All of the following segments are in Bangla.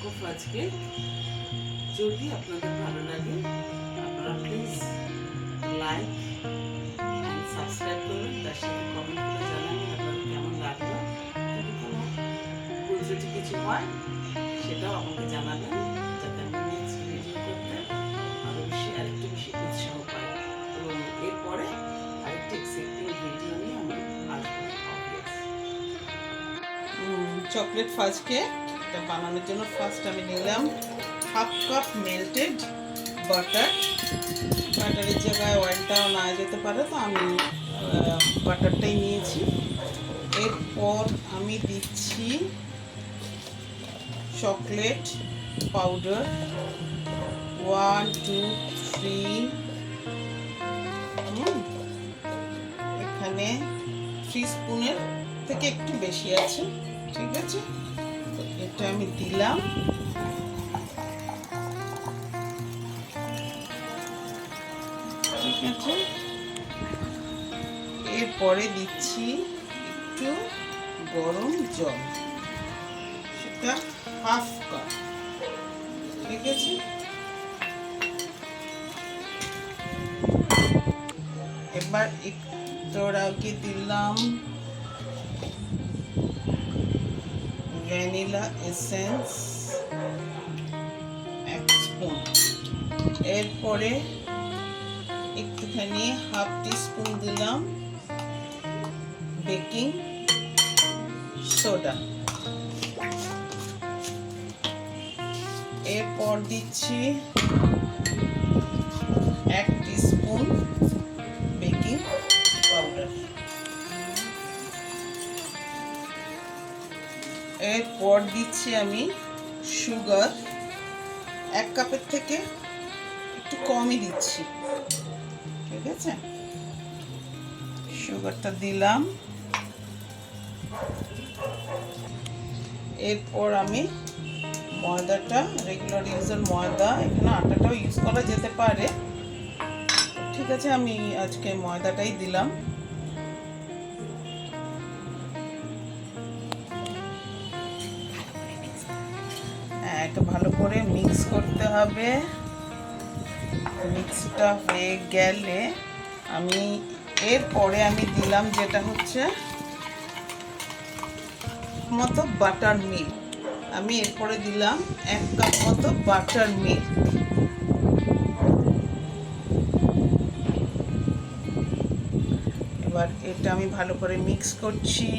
আজকে। যদি আপনাদের ভালো লাগে, আপনারা প্লিজ লাইক সাবস্ক্রাইব করবেন তার সাথে কমেন্ট করে জানাবেন আপনাদের কেমন লাগল। যদি কোনো যদি কিছু হয়, সেটাও আমাকে জানাবেন, যাতে আমি নেক্সট ভিডিও করতে আরও বেশি, আরেকটু বেশি উৎসাহ পাই। এবং এরপরে আরেকটি এক্সাইটিং ভিডিও নিয়ে আমি। চকলেট ফাজকে এটা বানানোর জন্য ফার্স্ট আমি নিলাম হাফ কাপ মেল্টেড বাটার বাটারের জায়গায় অয়েলটাও না যেতে পারে তো আমি বাটারটাই নিয়েছি। এরপর আমি দিচ্ছি chocolate powder one two three এখানে থ্রি স্পুনের থেকে একটু বেশি আছে, ঠিক আছে? এটা আমি দিলাম। ঠিক আছে? এরপরে দিচ্ছি একটু গরম জল। সেটা হাফ কাপ। ঠিক আছে? এবার একটু দিলাম। ভ্যানিলা এসেন্স এক স্পুন এরপরে একটুখানি হাফ টি স্পুন দিলাম বেকিং সোডা এরপর দিচ্ছি এরপর দিচ্ছি আমি সুগার। এক কাপের থেকে একটু কমই দিচ্ছি। ঠিক আছে? সুগারটা দিলাম। এরপর আমি ময়দাটা রেগুলার ইউজের ময়দা, এখানে আটাটাও ইউজ করা যেতে পারে। ঠিক আছে, আমি আজকে ময়দাটাই দিলাম। একটু ভালো করে মিক্স করতে হবে। মিক্সটা হয়ে গেলে আমি এরপরে আমি দিলাম যেটা হচ্ছে মতো বাটার মিল্ক আমি এরপরে দিলাম এক কাপ মতো বাটার মিল্ক এবার এটা আমি ভালো করে মিক্স করছি।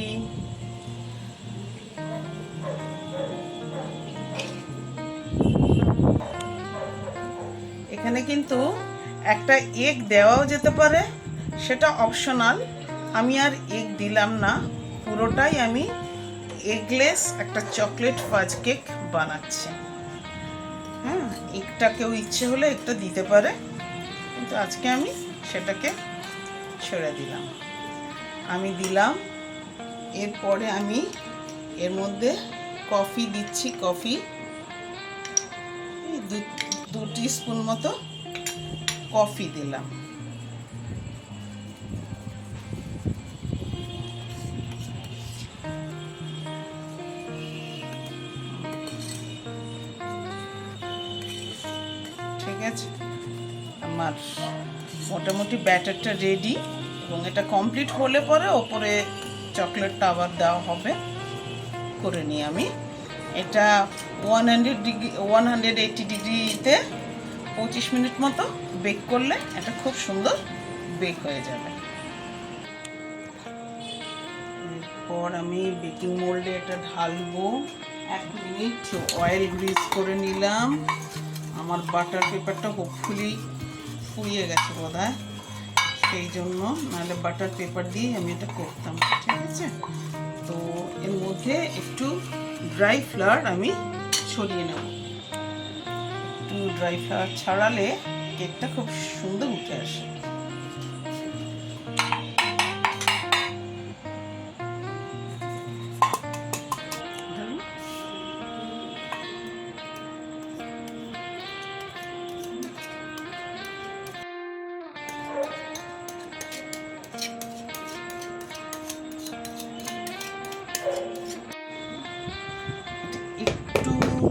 এখানে কিন্তু একটা এগ দেওয়াও যেতে পারে, সেটা অপশনাল আমি আর এগ দিলাম না, পুরোটাই আমি এগলেস একটা চকলেট ফাজ কেক বানাচ্ছি। হ্যাঁ এগটা কেউ ইচ্ছে হলে একটা দিতে পারে, কিন্তু আজকে আমি সেটাকে ছেড়ে দিলাম। আমি দিলাম, এরপরে আমি এর মধ্যে কফি দিচ্ছি কফি এই দু- স্পুন মতো কফি দিলাম। ঠিক আছে? আমার মোটামুটি ব্যাটারটা রেডি এবং এটা কমপ্লিট হলে পরে ওপরে চকলেটটা আবার দেওয়া হবে। করে নিই আমি। এটা one hundred degree one hundred eighty ডিগ্রিতে পঁচিশ মিনিট মতো বেক করলে এটা খুব সুন্দর বেক হয়ে যাবে। এরপর আমি বেকিং মোল্ডে এটা ঢালবো। এক মিনিট অয়েল গ্রিজ করে নিলাম। আমার বাটার পেপারটা হোপফুলি ফুরিয়ে গেছে বোধ সেই জন্য নাহলে বাটার পেপার দিয়ে আমি এটা করতাম, ঠিক আছে? তো এর মধ্যে একটু ড্রাই ফ্লাওয়ার আমি ছড়িয়ে নেব। একটু ড্রাই ফ্লাওয়ার ছাড়ালে কেকটা খুব সুন্দর উঠে আসে।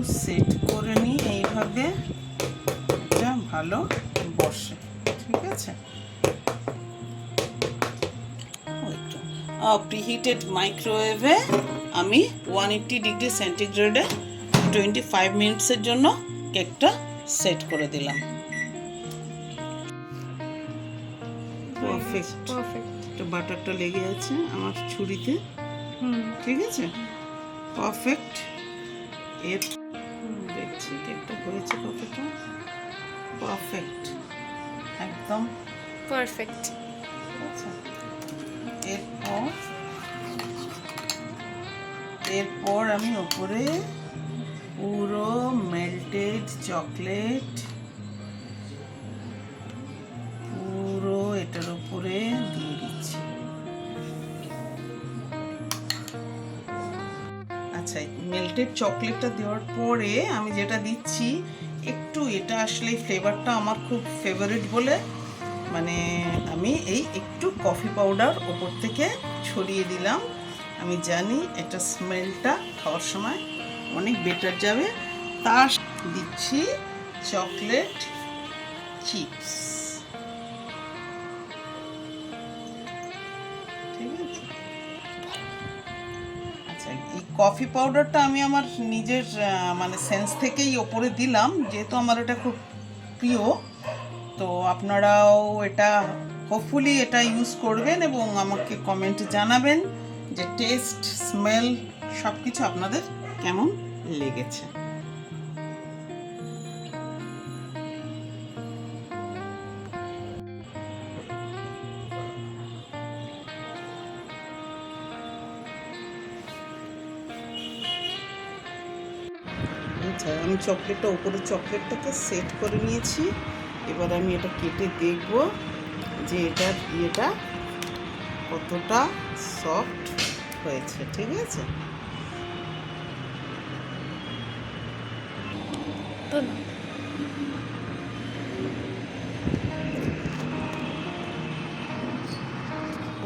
সেট করে নিই এইভাবে এটা ভালো বসে ঠিক আছে? প্রিহিটেড মাইক্রোওয়েভে আমি ওয়ান এইট্টি ডিগ্রি সেন্টিগ্রেডে টোয়েন্টি ফাইভ মিনিটসের জন্য কেকটা সেট করে দিলাম। পারফেক্ট বাটারটা লেগে আছে আমার ছুরিতে। হুম। ঠিক আছে? পারফেক্ট এর দেখছি কেকটা হয়েছে কতটা? পারফেক্ট একদম? পারফেক্ট আচ্ছা। এরপর? এরপর আমি ওপরে পুরো মেল্টেড চকলেট আচ্ছা মেল্টেড চকলেটটা দেওয়ার পরে আমি যেটা দিচ্ছি, একটু এটা আসলে ফ্লেভারটা আমার খুব ফেভারিট বলে। মানে আমি এই একটু কফি পাউডার ওপর থেকে ছড়িয়ে দিলাম। আমি জানি এটা স্মেলটা খাওয়ার সময় অনেক বেটার যাবে। তার দিচ্ছি চকলেট চিপস কফি পাউডারটা আমি আমার নিজের মানে সেন্স থেকেই ওপরে দিলাম, যেহেতু আমার এটা খুব প্রিয়। তো আপনারাও এটা হোপফুলি এটা ইউজ করবেন এবং আমাকে কমেন্ট জানাবেন যে টেস্ট স্মেল সব কিছু আপনাদের কেমন লেগেছে। আচ্ছা আমি চকলেটটা উপরে চকলেটটাকে সেট করে নিয়েছি। এবার আমি এটা কেটে দেখব যে এটা, ইয়েটা কতটা সফট হয়েছে, ঠিক আছে?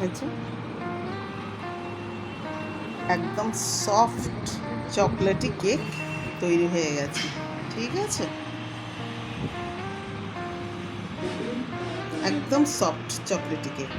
আচ্ছা। একদম সফট চকলেটি কেক। তৈরি হয়ে গেছে। ঠিক আছে? একদম সফট চকলেটি কেক